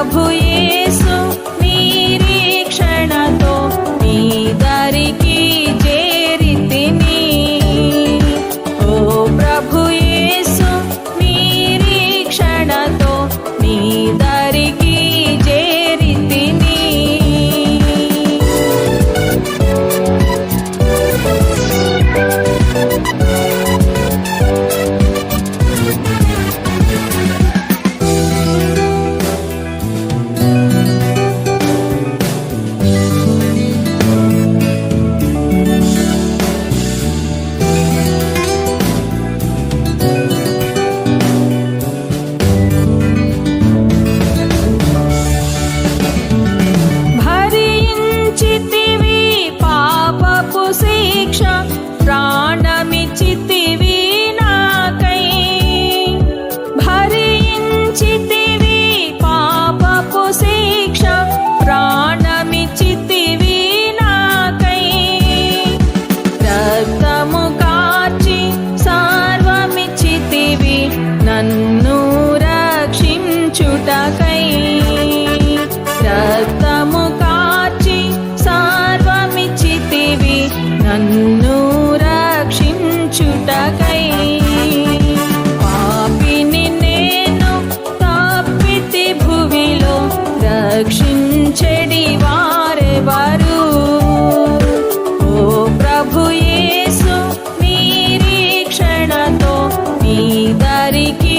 प्रभु Cariquí.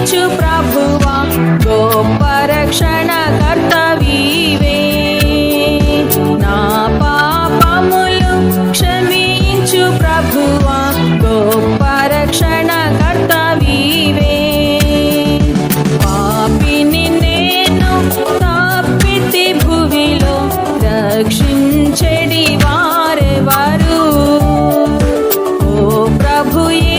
కరుణించు ప్రభువా గొప్ప రక్షణ కర్తవీవే. నా పాపములు క్షమించు ప్రభువా గొప్ప రక్షణ కర్తవీవే. పాపిని నేను తప్పితి భువిలో రక్షించడి వారెవరు? ఓ ప్రభుయే